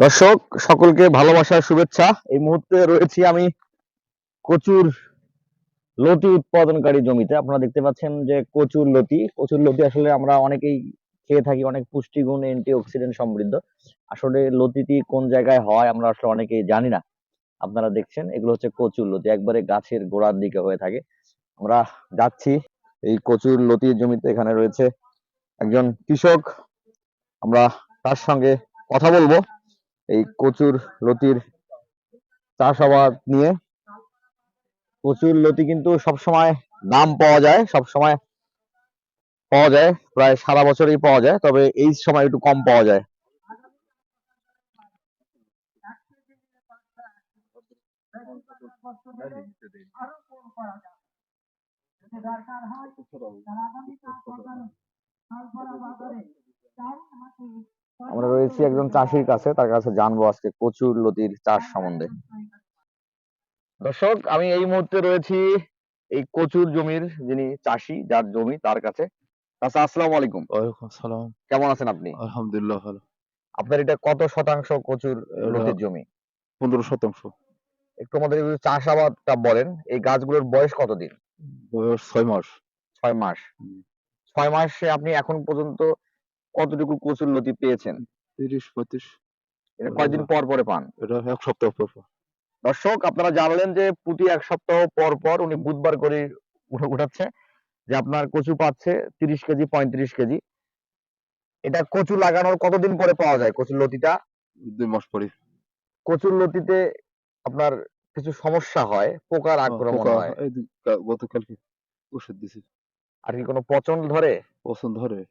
দর্শক, সকলকে ভালোবাসার শুভেচ্ছা। এই মুহূর্তে রয়েছি আমি কচুর লতি উৎপাদনকারী জমিতে। আপনারা দেখতে পাচ্ছেন যে কচুর লতি। কচুর লতি আসলে আমরা অনেকেই খেয়ে থাকি, অনেক পুষ্টিগুণ অ্যান্টি অক্সিডেন্ট সমৃদ্ধ। আসলে লতিটি কোন জায়গায় হয় আমরা আসলে অনেকেই জানি না। আপনারা দেখছেন, এগুলো হচ্ছে কচুর লতি। একবারে গাছের গোড়ার দিকে হয়ে থাকে। আমরা যাচ্ছি এই কচুর লতির জমিতে। এখানে রয়েছে একজন কৃষক। আমরা তার সঙ্গে কথা বলব। এই কচুর লতির চাষাবাদ নিয়ে। কচুর লতি কিন্তু সবসময় দাম পাওয়া যায়, সবসময় পাওয়া যায়, প্রায় সারা বছরই পাওয়া যায়, তবে এই সময় একটু কম পাওয়া যায়। আমরা রয়েছি একজন চাষির কাছে তার কাছে জানব আজকে কচুর লতির চাষ সম্বন্ধে। দর্শক আমি এই মুহূর্তে রয়েছি এই কচুর জমির যিনি চাষি যার জমি তার কাছে। চাচা আসসালামু আলাইকুম। ওয়ালাইকুম আসসালাম। কেমন আছেন আপনি? আলহামদুলিল্লাহ ভালো। আপনার এটা কত শতাংশ কচুর লতির জমি? পনেরো শতাংশ। একটু আমাদের চাষাবাদটা বলেন এই গাছগুলোর বয়স কতদিন? বয়স ছয় মাস। ছয় মাস। ছয় মাসে আপনি এখন পর্যন্ত কতটুকু কচুর লতি পেয়েছেন? তিরিশ পঁয়ত্রিশ এটা কয়দিন পর পরে পান? এটা এক সপ্তাহ পর পর। দর্শক আপনারা জানলেন যে প্রতি এক সপ্তাহ পর পর উনি বুধবার করে উঠে- উঠাচ্ছে যে আপনার কচু পাচ্ছে তিরিশ কেজি পঁয়ত্রিশ কেজি। এটা কচু লাগানোর কতদিন পরে পাওয়া যায় কচুর লতিটা? দুই মাস পরে কচুর লতিতে আপনার কিছু সমস্যা হয়? পোকার আক্রমণ হয়? দিন কা- গতকালকে ওষুধ দিছি। আর কি কোনো পচন ধরে? পচন ধরে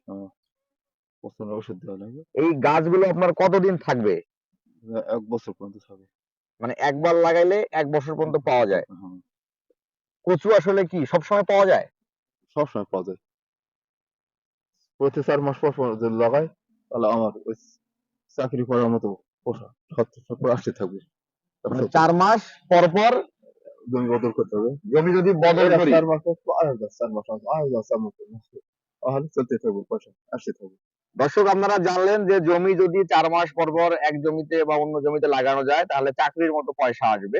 পছন্দ ওষুধ দেওয়া লাগে এই গাছগুলো আপনার কতদিন থাকবে? এক বছর পর্যন্ত থাকবে। মানে একবার লাগাইলে এক বছর পর্যন্ত পাওয়া যায়? হ্যাঁ। কচু আসলে কি সবসময় পাওয়া যায়? সবসময় পাওয়া যায়। প্রতি চার মাস পর পর যদি লাগাই তাহলে আমার ওই চাকরি করার মতো পোষা সত্তর আসতে থাকবে। মানে চার মাস পর পর? জমি বদল করতে হবে। জমি যদি বদল করি? চার মাস পর আরেক চার মাস পর চার মাস। তাহলে চলতে থাকবে পয়সা আসতে থাকবে। দর্শক, আপনারা জানলেন যে জমি যদি চার মাস পর পর এক জমিতে বা অন্য জমিতে লাগানো যায়, তাহলে চাকরির মতো পয়সা আসবে।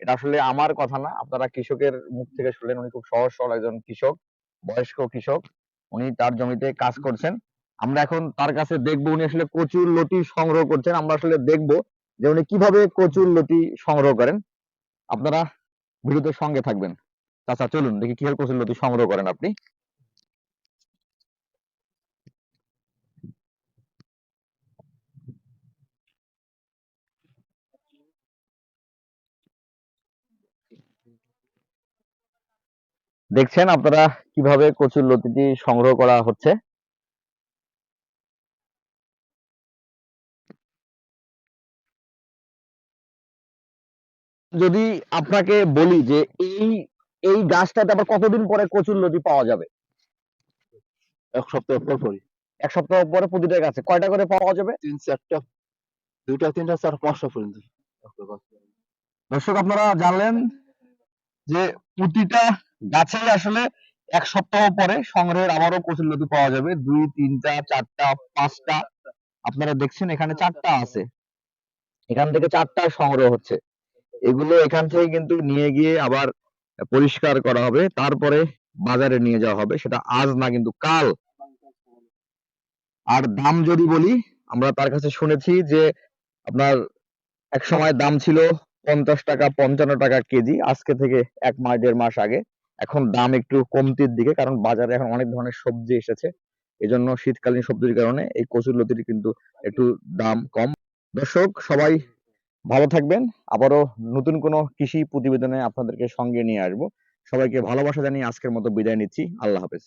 এটা আসলে আমার কথা না, আপনারা কৃষকের মুখ থেকে শুনলেন, উনি খুব সহজ সরল একজন কৃষক, বয়স্ক কৃষক, উনি তার জমিতে কাজ করছেন। আমরা এখন তার কাছে দেখব উনি আসলে কচুর লতি সংগ্রহ করছেন, আমরা আসলে দেখব যে উনি কীভাবে কচুর লতি সংগ্রহ করেন। আপনারা ভিডিওতে সঙ্গে থাকবেন। চাচা, চলুন, দেখি কীভাবে কচুর লতি সংগ্রহ করেন আপনি। দেখছেন আপনারা কীভাবে কচুর লতিটি সংগ্রহ করা হচ্ছে? যদি আপনাকে বলি যে এই এই গাছটাতে আবার কতদিন পরে কচুর লতি পাওয়া যাবে? এক সপ্তাহ পর পরই। এক সপ্তাহ পরে প্রতিটা গাছে। কয়টা করে পাওয়া যাবে? তিন চারটা দুইটা তিনটা চার পাঁচটা পর্যন্ত। দর্শক আপনারা জানলেন যে প্রতিটা গাছে আসলে এক সপ্তাহ পরে সংগ্রহের আবারও কচুর লতি পাওয়া যাবে। দুই, তিনটা, চারটা, পাঁচটা। আপনারা দেখছেন এখানে চারটা আছে। এখান থেকে চারটা সংগ্রহ হচ্ছে। এগুলো এখান থেকে কিন্তু নিয়ে গিয়ে আবার পরিষ্কার করা হবে। তারপরে বাজারে নিয়ে যাওয়া হবে। সেটা আজ না কিন্তু কাল। আর দাম যদি বলি, আমরা তার কাছে শুনেছি যে আপনার এক সময় দাম ছিল পঞ্চাশ টাকা, পঞ্চান্ন টাকা কেজি। আজকে থেকে এক মাস, দেড় মাস আগে। এখন দাম একটু কমতির দিকে, কারণ বাজারে এখন অনেক ধরনের সবজি এসেছে। এজন্য শীতকালীন সবজির কারণে এই কচুর লতির কিন্তু একটু দাম কম। দর্শক, সবাই ভালো থাকবেন। আবারও নতুন কোনো কৃষি প্রতিবেদনে আপনাদেরকে সঙ্গে নিয়ে আসব। সবাইকে ভালোবাসা জানিয়ে আজকের মতো বিদায় নিচ্ছি। আল্লাহ হাফেজ।